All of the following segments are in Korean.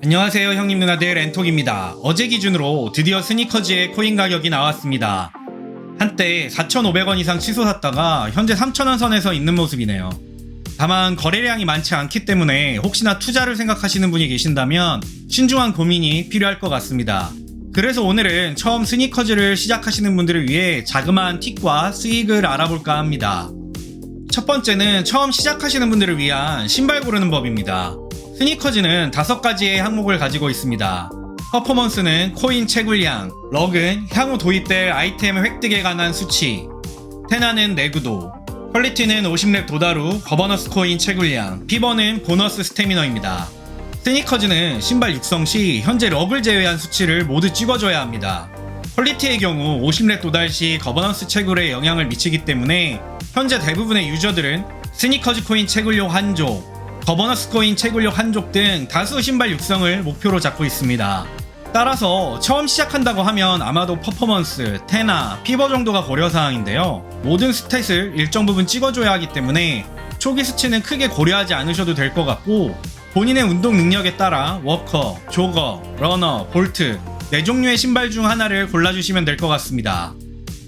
안녕하세요 형님 누나들 엔톡입니다. 어제 기준으로 드디어 스니커즈의 코인 가격이 나왔습니다. 한때 4,500원 이상 치솟았다가 현재 3,000원 선에서 있는 모습이네요. 다만 거래량이 많지 않기 때문에 혹시나 투자를 생각하시는 분이 계신다면 신중한 고민이 필요할 것 같습니다. 그래서 오늘은 처음 스니커즈를 시작하시는 분들을 위해 자그마한 팁과 수익을 알아볼까 합니다. 첫 번째는 처음 시작하시는 분들을 위한 신발 고르는 법입니다. 스니커즈는 다섯 가지의 항목을 가지고 있습니다. 퍼포먼스는 코인 채굴량, 럭은 향후 도입될 아이템 획득에 관한 수치, 테나는 내구도, 퀄리티는 50렙 도달 후 거버너스 코인 채굴량, 피버는 보너스 스태미너입니다. 스니커즈는 신발 육성 시 현재 럭을 제외한 수치를 모두 찍어줘야 합니다. 퀄리티의 경우 50렙 도달 시 거버넌스 채굴에 영향을 미치기 때문에 현재 대부분의 유저들은 스니커즈 코인 채굴용 한족, 거버너스 코인 채굴력 한족 등 다수 신발 육성을 목표로 잡고 있습니다. 따라서 처음 시작한다고 하면 아마도 퍼포먼스, 테나, 피버 정도가 고려사항인데요. 모든 스탯을 일정 부분 찍어줘야 하기 때문에 초기 수치는 크게 고려하지 않으셔도 될 것 같고 본인의 운동 능력에 따라 워커, 조거, 러너, 볼트 네 종류의 신발 중 하나를 골라주시면 될 것 같습니다.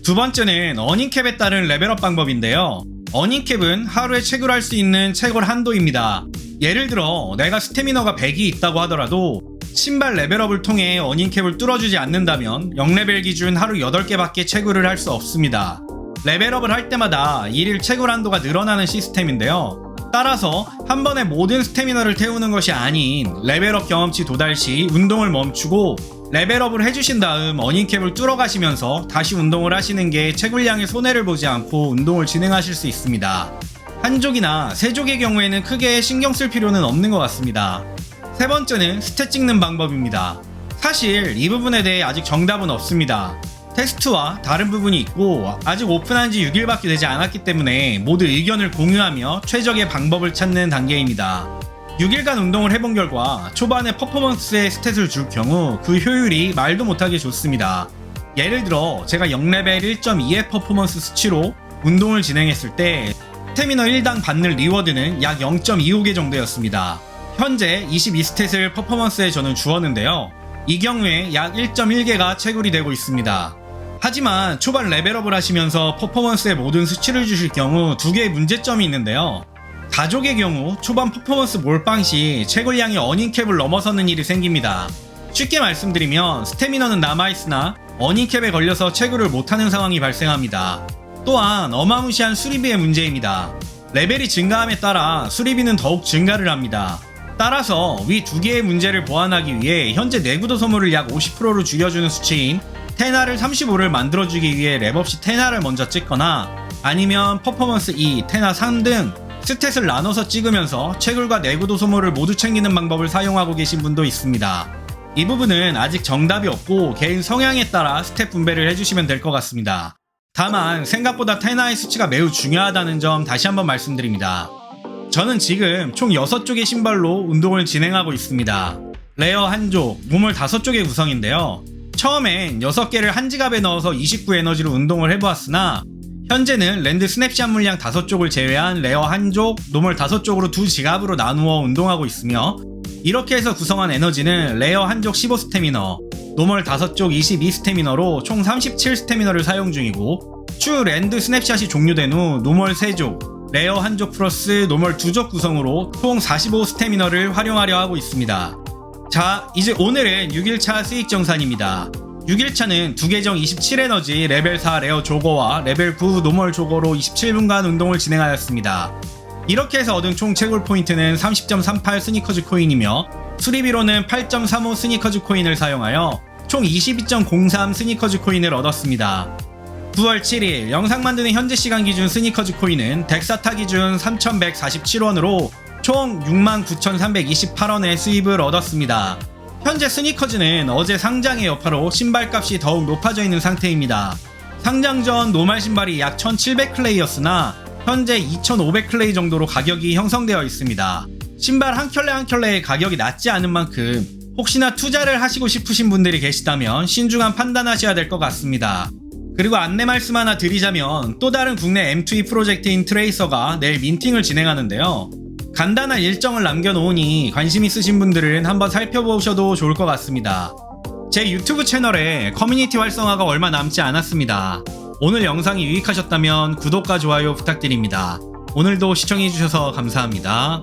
두 번째는 어닝캡에 따른 레벨업 방법인데요. 어닝캡은 하루에 채굴할 수 있는 채굴 한도입니다. 예를 들어 내가 스태미너가 100이 있다고 하더라도 신발 레벨업을 통해 어닝캡을 뚫어주지 않는다면 0레벨 기준 하루 8개밖에 채굴을 할 수 없습니다. 레벨업을 할 때마다 일일 채굴 한도가 늘어나는 시스템인데요. 따라서 한 번에 모든 스태미너를 태우는 것이 아닌 레벨업 경험치 도달 시 운동을 멈추고 레벨업을 해주신 다음 어닝캡을 뚫어 가시면서 다시 운동을 하시는 게 채굴량의 손해를 보지 않고 운동을 진행하실 수 있습니다. 한족이나 세족의 경우에는 크게 신경 쓸 필요는 없는 것 같습니다. 세 번째는 스탯 찍는 방법입니다. 사실 이 부분에 대해 아직 정답은 없습니다. 테스트와 다른 부분이 있고 아직 오픈한 지 6일밖에 되지 않았기 때문에 모두 의견을 공유하며 최적의 방법을 찾는 단계입니다. 6일간 운동을 해본 결과 초반에 퍼포먼스에 스탯을 줄 경우 그 효율이 말도 못하게 좋습니다. 예를 들어 제가 0레벨 1.2의 퍼포먼스 수치로 운동을 진행했을 때 스태미너 1당 받는 리워드는 약 0.25개 정도였습니다. 현재 22스탯을 퍼포먼스에 저는 주었는데요. 이 경우에 약 1.1개가 채굴이 되고 있습니다. 하지만 초반 레벨업을 하시면서 퍼포먼스의 모든 수치를 주실 경우 두 개의 문제점이 있는데요. 가족의 경우 초반 퍼포먼스 몰빵 시 채굴량이 어닝캡을 넘어서는 일이 생깁니다. 쉽게 말씀드리면 스태미너는 남아있으나 어닝캡에 걸려서 채굴을 못하는 상황이 발생합니다. 또한 어마무시한 수리비의 문제입니다. 레벨이 증가함에 따라 수리비는 더욱 증가를 합니다. 따라서 위 두 개의 문제를 보완하기 위해 현재 내구도 소모를 약 50%로 줄여주는 수치인 테나를 35를 만들어주기 위해 랩 없이 테나를 먼저 찍거나 아니면 퍼포먼스 2, 테나 3등 스탯을 나눠서 찍으면서 채굴과 내구도 소모를 모두 챙기는 방법을 사용하고 계신 분도 있습니다. 이 부분은 아직 정답이 없고 개인 성향에 따라 스탯 분배를 해주시면 될 것 같습니다. 다만 생각보다 테나의 수치가 매우 중요하다는 점 다시 한번 말씀드립니다. 저는 지금 총 6쪽의 신발로 운동을 진행하고 있습니다. 레어 한쪽, 몸을 5쪽의 구성인데요. 처음엔 6개를 한 지갑에 넣어서 29에너지로 운동을 해보았으나 현재는 랜드 스냅샷 물량 5쪽을 제외한 레어 한쪽, 노멀 5쪽으로 두 지갑으로 나누어 운동하고 있으며 이렇게 해서 구성한 에너지는 레어 한쪽 15 스태미너, 노멀 5쪽 22 스태미너로 총 37 스태미너를 사용 중이고 추 랜드 스냅샷이 종료된 후 노멀 3쪽, 레어 한쪽 플러스 노멀 2쪽 구성으로 총 45 스태미너를 활용하려 하고 있습니다. 자, 이제 오늘은 6일차 수익 정산입니다. 6일차는 두계정 27에너지 레벨 4 레어 조거와 레벨 9 노멀 조거로 27분간 운동을 진행하였습니다. 이렇게 해서 얻은 총 채굴 포인트는 30.38 스니커즈 코인이며 수리비로는 8.35 스니커즈 코인을 사용하여 총 22.03 스니커즈 코인을 얻었습니다. 9월 7일 영상 만드는 현재 시간 기준 스니커즈 코인은 덱사타 기준 3,147원으로 총 69,328원의 수입을 얻었습니다. 현재 스니커즈는 어제 상장의 여파로 신발값이 더욱 높아져 있는 상태입니다. 상장 전 노말 신발이 약 1,700클레이였으나 현재 2,500클레이 정도로 가격이 형성되어 있습니다. 신발 한 켤레 한 켤레의 가격이 낮지 않은 만큼 혹시나 투자를 하시고 싶으신 분들이 계시다면 신중한 판단하셔야 될 것 같습니다. 그리고 안내 말씀 하나 드리자면 또 다른 국내 M2E 프로젝트인 트레이서가 내일 민팅을 진행하는데요. 간단한 일정을 남겨놓으니 관심 있으신 분들은 한번 살펴보셔도 좋을 것 같습니다. 제 유튜브 채널에 커뮤니티 활성화가 얼마 남지 않았습니다. 오늘 영상이 유익하셨다면 구독과 좋아요 부탁드립니다. 오늘도 시청해주셔서 감사합니다.